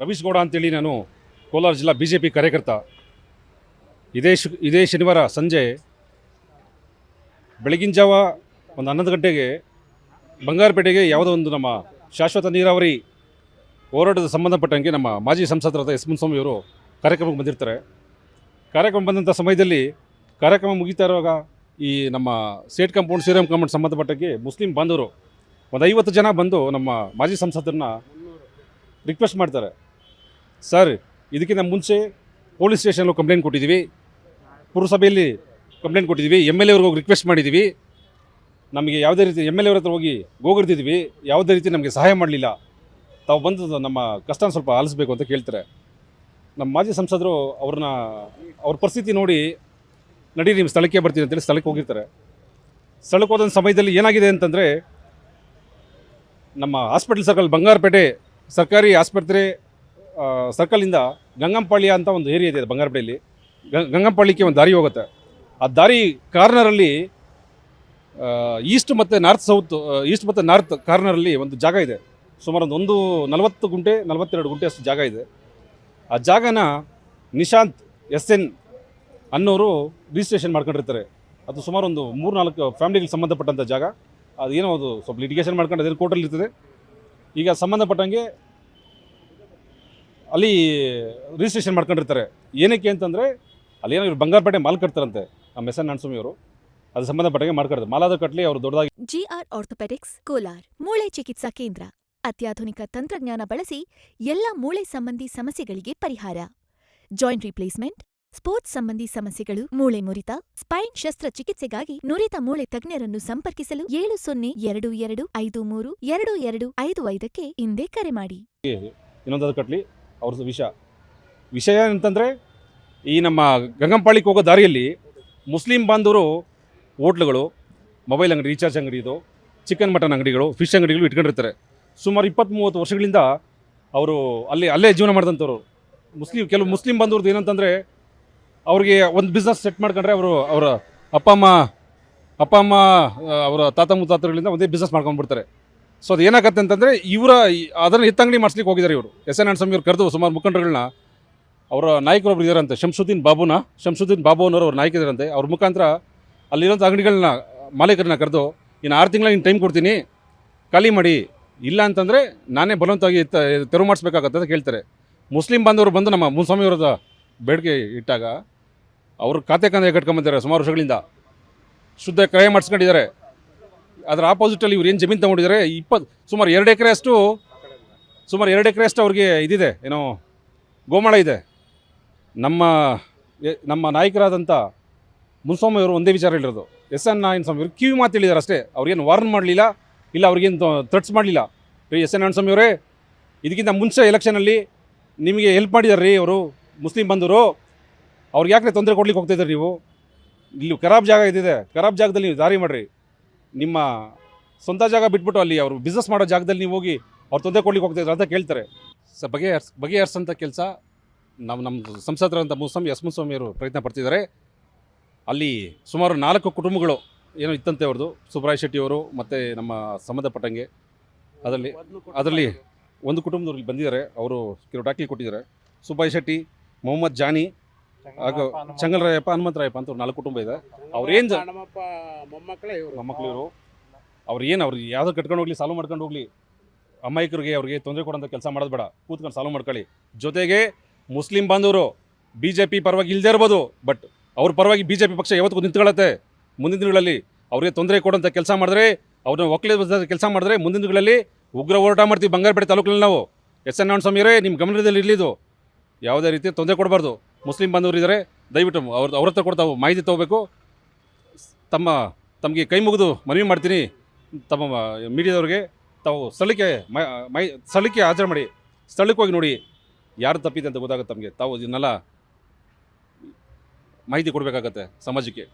ರವೀಶ್ ಗೌಡ ಅಂತೇಳಿ ನಾನು ಕೋಲಾರ ಜಿಲ್ಲಾ ಬಿ ಜೆ ಪಿ ಕಾರ್ಯಕರ್ತ. ಇದೇ ಶು, ಇದೇ ಶನಿವಾರ ಸಂಜೆ ಬೆಳಗಿನ ಜಾವ ಒಂದು ಹನ್ನೊಂದು ಗಂಟೆಗೆ ಬಂಗಾರಪೇಟೆಗೆ ಯಾವುದೋ ಒಂದು ನಮ್ಮ ಶಾಶ್ವತ ನೀರಾವರಿ ಹೋರಾಟದ ಸಂಬಂಧಪಟ್ಟಂಗೆ ನಮ್ಮ ಮಾಜಿ ಸಂಸದರಾದ ಎಸ್ ಮುನ್ಸ್ವಾಮಿಯವರು ಕಾರ್ಯಕ್ರಮಕ್ಕೆ ಬಂದಿರ್ತಾರೆ. ಕಾರ್ಯಕ್ರಮ ಬಂದಂಥ ಸಮಯದಲ್ಲಿ ಕಾರ್ಯಕ್ರಮ ಮುಗಿತಾ ಇರುವಾಗ ಈ ನಮ್ಮ ಸೇಟ್ ಕಾಂಪೌಂಡ್ ಶ್ರೀರಾಮ್ ಕಾಂಪೌಂಡ್ ಸಂಬಂಧಪಟ್ಟಂಗೆ ಮುಸ್ಲಿಂ ಬಾಂಧವರು ಒಂದು ಐವತ್ತು ಜನ ಬಂದು ನಮ್ಮ ಮಾಜಿ ಸಂಸದರನ್ನ ರಿಕ್ವೆಸ್ಟ್ ಮಾಡ್ತಾರೆ. ಸರ್, ಇದಕ್ಕಿಂತ ಮುಂಚೆ ಪೊಲೀಸ್ ಸ್ಟೇಷನಲ್ಲಿ ಕಂಪ್ಲೇಂಟ್ ಕೊಟ್ಟಿದ್ದೀವಿ. ಪುರಸಭೆಯಲ್ಲಿ ಕಂಪ್ಲೇಂಟ್ ಕೊಟ್ಟಿದ್ದೀವಿ. ಎಂ ಎಲ್ ಎವ್ರಿಗೆ ಹೋಗಿ ರಿಕ್ವೆಸ್ಟ್ ಮಾಡಿದ್ದೀವಿ. ನಮಗೆ ಯಾವುದೇ ರೀತಿ ಎಂ ಎಲ್ ಎವ್ರ ಹತ್ರ ಹೋಗಿ ಗೋಗಿರ್ತಿದ್ವಿ ಯಾವುದೇ ರೀತಿ ನಮಗೆ ಸಹಾಯ ಮಾಡಲಿಲ್ಲ. ತಾವು ಬಂದು ನಮ್ಮ ಕಷ್ಟ ಸ್ವಲ್ಪ ಆಲಿಸ್ಬೇಕು ಅಂತ ಕೇಳ್ತಾರೆ. ನಮ್ಮ ಮಾಜಿ ಸಂಸದರು ಅವ್ರನ್ನ ಅವ್ರ ಪರಿಸ್ಥಿತಿ ನೋಡಿ ನಡೀರಿ ನಿಮ್ಮ ಸ್ಥಳಕ್ಕೆ ಬರ್ತೀನಿ ಅಂತೇಳಿ ಸ್ಥಳಕ್ಕೆ ಹೋಗಿರ್ತಾರೆ. ಸ್ಥಳಕ್ಕೆ ಹೋದಂಥ ಸಮಯದಲ್ಲಿ ಏನಾಗಿದೆ ಅಂತಂದರೆ ನಮ್ಮ ಹಾಸ್ಪಿಟಲ್ ಸರ್ಕಲ್ ಬಂಗಾರಪೇಟೆ ಸರ್ಕಾರಿ ಆಸ್ಪತ್ರೆ ಸರ್ಕಲಿಂದ ಗಂಗಂಪಾಳ್ಯ ಅಂತ ಒಂದು ಏರಿಯಾ ಇದೆ ಬಂಗಾರಪೇಟೆಯಲ್ಲಿ ಗಂ ಗಂಗಂಪಾಳ್ಯಕ್ಕೆ ಒಂದು ದಾರಿ ಹೋಗುತ್ತೆ. ಆ ದಾರಿ ಕಾರ್ನರಲ್ಲಿ ಈಸ್ಟ್ ಮತ್ತು ನಾರ್ತ್ ಸೌತ್ ಈಸ್ಟ್ ಮತ್ತು ನಾರ್ತ್ ಕಾರ್ನರಲ್ಲಿ ಒಂದು ಜಾಗ ಇದೆ. ಸುಮಾರು ಒಂದು ಒಂದು ನಲವತ್ತು ಗುಂಟೆ, ನಲವತ್ತೆರಡು ಗುಂಟೆ ಅಷ್ಟು ಜಾಗ ಇದೆ. ಆ ಜಾಗನ ನಿಶಾಂತ್ ಎಸ್ ಎನ್ ಅನ್ನೋರು ರಿಜಿಸ್ಟ್ರೇಷನ್ ಮಾಡ್ಕೊಂಡಿರ್ತಾರೆ. ಅದು ಸುಮಾರು ಒಂದು ಮೂರು ನಾಲ್ಕು ಫ್ಯಾಮಿಲಿಗೆ ಸಂಬಂಧಪಟ್ಟಂಥ ಜಾಗ. ಅದು ಏನೋ ಅದು ಸ್ವಲ್ಪ ಲಿಟಿಗೇಷನ್ ಮಾಡ್ಕೊಂಡು ಅದೇನು ಕೋರ್ಟಲ್ಲಿ ಇರ್ತದೆ. ಈಗ ಸಂಬಂಧಪಟ್ಟಂಗೆ ಅಲ್ಲಿ ರಿಜಿಸ್ಟ್ರೇಷನ್ ಮಾಡ್ಕೊಂಡಿರ್ತಾರೆ. ಏನಕ್ಕೆ ಅಂತಂದರೆ ಅಲ್ಲಿ ಏನೋ ಬಂಗಾರಪೇಟೆ ಮಾಲ್ ಕಟ್ತಾರಂತೆ ನಮ್ಮ ಮೆಸನ್ ಅವರು. ಅದು ಸಂಬಂಧಪಟ್ಟಂಗೆ ಮಾಡ್ಕೊಡ್ತಾರೆ. ಮಾಲಾದ ಕಟ್ಲಿ ಅವರು ದೊಡ್ಡದಾಗಿ ಜಿಆರ್ ಆರ್ಥೋಪೆಡಿಕ್ಸ್ ಕೋಲಾರ್ ಮೂಳೆ ಚಿಕಿತ್ಸಾ ಕೇಂದ್ರ. ಅತ್ಯಾಧುನಿಕ ತಂತ್ರಜ್ಞಾನ ಬಳಸಿ ಎಲ್ಲ ಮೂಳೆ ಸಂಬಂಧಿ ಸಮಸ್ಯೆಗಳಿಗೆ ಪರಿಹಾರ. ಜಾಯಿಂಟ್ ರಿಪ್ಲೇಸ್ಮೆಂಟ್ ಸ್ಪೋರ್ಟ್ಸ್ ಸಂಬಂಧಿ ಸಮಸ್ಯೆಗಳು ಮೂಳೆ ಮುರಿತ ಸ್ಪೈನ್ ಶಸ್ತ್ರಚಿಕಿತ್ಸೆಗಾಗಿ ನುರಿತ ಮೂಳೆ ತಜ್ಞರನ್ನು ಸಂಪರ್ಕಿಸಲು ಏಳು ಸೊನ್ನೆ ಎರಡು ಎರಡು ಐದು ಮೂರು ಎರಡು ಎರಡು ಐದು ಐದಕ್ಕೆ ಹಿಂದೆ ಕರೆ ಮಾಡಿ. ಇನ್ನೊಂದು ಕಟ್ಲಿ. ಅವ್ರದ್ದು ವಿಷಯ ವಿಷಯ ಏನಂತಂದರೆ, ಈ ನಮ್ಮ ಗಂಗಂಪಾಳಿಗೆ ಹೋಗೋ ದಾರಿಯಲ್ಲಿ ಮುಸ್ಲಿಂ ಬಾಂಧವರು ಹೋಟ್ಲುಗಳು, ಮೊಬೈಲ್ ಅಂಗಡಿ, ರೀಚಾರ್ಜ್ ಅಂಗಡಿದು ಚಿಕನ್ ಮಟನ್ ಅಂಗಡಿಗಳು, ಫಿಶ್ ಅಂಗಡಿಗಳು ಇಟ್ಕೊಂಡಿರ್ತಾರೆ. ಸುಮಾರು ಇಪ್ಪತ್ತು ಮೂವತ್ತು ವರ್ಷಗಳಿಂದ ಅವರು ಅಲ್ಲಿ, ಅಲ್ಲೇ ಜೀವನ ಮಾಡಿದಂಥವ್ರು. ಮುಸ್ಲಿಂ, ಕೆಲವು ಮುಸ್ಲಿಂ ಬಾಂಧವ್ರದ್ದು ಏನಂತಂದರೆ, ಅವ್ರಿಗೆ ಒಂದು ಬಿಸ್ನೆಸ್ ಸೆಟ್ ಮಾಡ್ಕೊಂಡ್ರೆ ಅವರು ಅವರ ಅಪ್ಪ ಅಮ್ಮ ಅಪ್ಪ ಅಮ್ಮ ಅವರ ತಾತ ಮುತ್ತಾತರುಗಳಿಂದ ಒಂದೇ ಬಿಸ್ನೆಸ್ ಮಾಡ್ಕೊಂಡ್ಬಿಡ್ತಾರೆ. ಸೊ ಅದು ಏನಾಗತ್ತೆ ಅಂತಂದರೆ ಇವರ ಅದನ್ನು ಎತ್ತಂಗಡಿ ಮಾಡಿಸ್ಲಿಕ್ಕೆ ಹೋಗಿದ್ದಾರೆ ಇವರು. ಎಸ್ ಎನ್ ಸ್ವಾಮಿ ಅವ್ರು ಕರೆದು ಸುಮಾರು ಮುಖಂಡರುಗಳನ್ನ ಅವರ ನಾಯಕರೊಬ್ರು ಇದ್ದಾರಂತೆ ಶಂಸುದ್ದೀನ್ ಬಾಬುನ, ಶಂಸುದ್ದೀನ್ ಬಾಬು ಅನ್ನೋರು ಅವ್ರ ನಾಯಕ ಇದ್ದಾರಂತೆ ಅವ್ರ ಮುಖಾಂತರ ಅಲ್ಲಿರೋಂಥ ಅಂಗಡಿಗಳನ್ನ, ಮಾಲೀಕರನ್ನ ಕರೆದು, ಇನ್ನು ಆರು ತಿಂಗಳ ಇನ್ನು ಟೈಮ್ ಕೊಡ್ತೀನಿ, ಖಾಲಿ ಮಾಡಿ, ಇಲ್ಲ ಅಂತಂದರೆ ನಾನೇ ಬಲವಂತವಾಗಿ ತೆರವು ಮಾಡಿಸ್ಬೇಕಾಗತ್ತೆ ಅಂತ ಕೇಳ್ತಾರೆ. ಮುಸ್ಲಿಂ ಬಾಂಧವರು ಬಂದು ನಮ್ಮ ಮುನ್ಸ್ವಾಮಿ ಅವರದ ಬೇಡಿಕೆ ಇಟ್ಟಾಗ, ಅವರು ಖಾತೆ ಕಂದಾಯ ಕಟ್ಕೊಂಬಂದಿದ್ದಾರೆ ಸುಮಾರು ವರ್ಷಗಳಿಂದ. ಶುದ್ಧ ಕ್ರಯ ಮಾಡಿಸ್ಕೊಂಡಿದ್ದಾರೆ. ಅದರ ಆಪೋಸಿಟಲ್ಲಿ ಇವ್ರು ಏನು ಜಮೀನು ತೊಗೊಂಡಿದ್ದಾರೆ ಇಪ್ಪತ್ತು ಸುಮಾರು ಎರಡು ಎಕರೆ ಅಷ್ಟು ಸುಮಾರು ಎರಡು ಎಕರೆ ಅಷ್ಟು ಅವ್ರಿಗೆ ಇದಿದೆ, ಏನೋ ಗೋಮಾಳ ಇದೆ. ನಮ್ಮ ನಮ್ಮ ನಾಯಕರಾದಂಥ ಮುನ್ಸ್ವಾಮಿ ಅವರು ಒಂದೇ ವಿಚಾರ ಹೇಳಿರೋದು. ಎಸ್ ಎನ್ ನಾರಾಯಣ ಸ್ವಾಮಿ ಅವರು ಕಿವಿ ಮಾತು ಹೇಳಿದ್ದಾರೆ ಅಷ್ಟೇ. ಅವ್ರಿಗೇನು ವಾರ್ನ್ ಮಾಡಲಿಲ್ಲ, ಇಲ್ಲ ಅವ್ರಿಗೇನು ಥ್ರೆಟ್ಸ್ ಮಾಡಲಿಲ್ಲ. ರೀ ಎಸ್ ಎನ್ ನಾರಾಯಣ ಸ್ವಾಮಿ ಅವರೇ, ಇದಕ್ಕಿಂತ ಮುಂಚೆ ಎಲೆಕ್ಷನಲ್ಲಿ ನಿಮಗೆ ಹೆಲ್ಪ್ ಮಾಡಿದ್ದಾರೆ ರೀ ಅವರು, ಮುಸ್ಲಿಂ ಬಂದರು. ಅವ್ರಿಗೆ ಯಾಕೆ ತೊಂದರೆ ಕೊಡ್ಲಿಕ್ಕೆ ಹೋಗ್ತಾಯಿದ್ದಾರೆ ನೀವು? ಇಲ್ಲಿ ಖರಾಬ್ ಜಾಗ ಇದಿದೆ ಖರಾಬ್ ಜಾಗದಲ್ಲಿ ನೀವು ದಾರಿ ಮಾಡಿರಿ. ನಿಮ್ಮ ಸ್ವಂತ ಜಾಗ ಬಿಟ್ಬಿಟ್ಟು ಅಲ್ಲಿ ಅವರು ಬಿಸ್ನೆಸ್ ಮಾಡೋ ಜಾಗದಲ್ಲಿ ನೀವು ಹೋಗಿ ಅವ್ರು ತೊಂದರೆ ಕೊಡ್ಲಿಕ್ಕೆ ಹೋಗ್ತಾಯಿದ್ರು ಅಂತ ಕೇಳ್ತಾರೆ. ಸ ಬಗೆಹರ್ಸ್ ಬಗೆಹರಿಸಂಥ ಕೆಲಸ ನಾವು ನಮ್ಮ ಸಂಸದರಂಥ ಮುಸ್ವಾಮಿ ಎಸ್ ಅವರು ಪ್ರಯತ್ನ ಪಡ್ತಿದ್ದಾರೆ. ಅಲ್ಲಿ ಸುಮಾರು ನಾಲ್ಕು ಕುಟುಂಬಗಳು ಏನೋ ಇತ್ತಂತೆ ಅವ್ರದ್ದು ಸುಬ್ರಾಯ್ ಶೆಟ್ಟಿಯವರು ಮತ್ತು ನಮ್ಮ ಸಂಬಂಧಪಟ್ಟಂಗೆ. ಅದರಲ್ಲಿ ಅದರಲ್ಲಿ ಒಂದು ಕುಟುಂಬದವ್ರಿಗೆ ಬಂದಿದ್ದಾರೆ. ಅವರು ಕೆಲವು ದಾಖಲೆ ಕೊಟ್ಟಿದ್ದಾರೆ. ಸುಬ್ಬಾಯ್ ಶೆಟ್ಟಿ, ಮೊಹಮ್ಮದ್ ಜಾನಿ ಹಾಗೂ ಚಂಗಲರಾಯಪ್ಪ ಹನುಮಂತರಾಯಪ್ಪ ಅಂತ ನಾಲ್ಕು ಕುಟುಂಬ ಇದೆ. ಅವ್ರೇನು ಹಣಮಪ್ಪ ಮೊಮ್ಮಕ್ಕಳೇ ಇವರು. ಅವ್ರು ಏನು ಅವ್ರು ಯಾವ್ದು ಕಟ್ಕೊಂಡು ಹೋಗ್ಲಿ ಸಾಲ್ವ್ ಮಾಡ್ಕೊಂಡು ಹೋಗ್ಲಿ. ಅಮಾಯಕರಿಗೆ ಅವ್ರಿಗೆ ತೊಂದರೆ ಕೊಡೋಂಥ ಕೆಲಸ ಮಾಡೋದು ಬೇಡ. ಕೂತ್ಕೊಂಡು ಸಾಲ್ವ್ ಮಾಡ್ಕೊಳ್ಳಿ. ಜೊತೆಗೆ ಮುಸ್ಲಿಂ ಬಾಂಧವರು ಬಿ ಜೆ ಪಿ ಪರವಾಗಿ ಇಲ್ಲದೇ ಇರ್ಬೋದು ಬಟ್ ಅವ್ರ ಪರವಾಗಿ ಬಿ ಜೆ ಪಿ ಪಕ್ಷ ಯಾವತ್ತಿಗೂ ನಿಂತ್ಕೊಳ್ಳುತ್ತೆ. ಮುಂದಿನ ದಿನಗಳಲ್ಲಿ ಅವ್ರಿಗೆ ತೊಂದರೆ ಕೊಡೋಂಥ ಕೆಲಸ ಮಾಡಿದ್ರೆ ಅವ್ರನ್ನ ಒಕ್ಕಲೇ ಕೆಲಸ ಮಾಡಿದ್ರೆ ಮುಂದಿನ ದಿನಗಳಲ್ಲಿ ಉಗ್ರ ಹೋರಾಟ ಮಾಡ್ತೀವಿ ಬಂಗಾರಪೇಟೆ ತಾಲೂಕಿನಲ್ಲಿ ನಾವು. ಎಸ್ ಎನ್ ಸ್ವಾಮಿಯವರೇ ನಿಮ್ಮ ಗಮನದಲ್ಲಿ ಇರಲಿದ್ದು ಯಾವುದೇ ರೀತಿ ತೊಂದರೆ ಕೊಡಬಾರ್ದು. ಮುಸ್ಲಿಂ ಬಾಂಧವರು ಇದ್ದಾರೆ ದಯವಿಟ್ಟು ಅವ್ರ ಅವ್ರ ಹತ್ರ ಕೂಡ ಮಾಹಿತಿ ತೊಗೋಬೇಕು. ತಮ್ಮ, ತಮಗೆ ಕೈ ಮುಗಿದು ಮನವಿ ಮಾಡ್ತೀನಿ. ತಮ್ಮ ಮೀಡಿಯಾದವ್ರಿಗೆ ತಾವು ಸ್ಥಳಕ್ಕೆ ಮೈ ಮೈ, ಸ್ಥಳಕ್ಕೆ ಹಾಜರು ಮಾಡಿ, ಸ್ಥಳಕ್ಕೆ ಹೋಗಿ ನೋಡಿ ಯಾರು ತಪ್ಪಿದೆ ಅಂತ ಗೊತ್ತಾಗುತ್ತೆ ತಮಗೆ. ತಾವು ಇದನ್ನೆಲ್ಲ ಮಾಹಿತಿ ಕೊಡಬೇಕಾಗತ್ತೆ ಸಮಾಜಕ್ಕೆ.